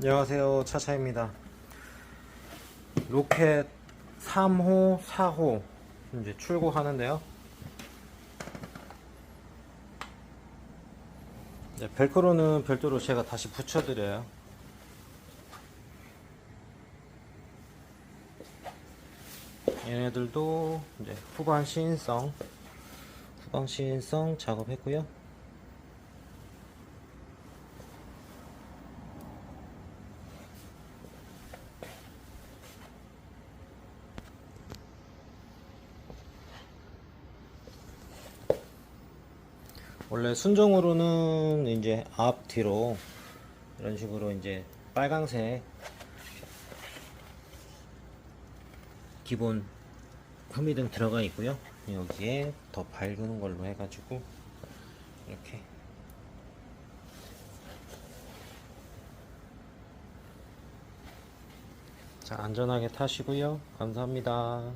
안녕하세요. 차차입니다. 로켓 3호 4호 이제 출고하는데요. 이제 벨크로는 별도로 제가 다시 붙여드려요. 얘네들도 이제 후반 시인성 후방 시인성 작업했고요 원래 순정으로는 이제 앞 뒤로 이런 식으로 이제 빨강색 기본 후미등 들어가 있고요. 여기에 더 밝은 걸로 해가지고 이렇게. 자 안전하게 타시고요. 감사합니다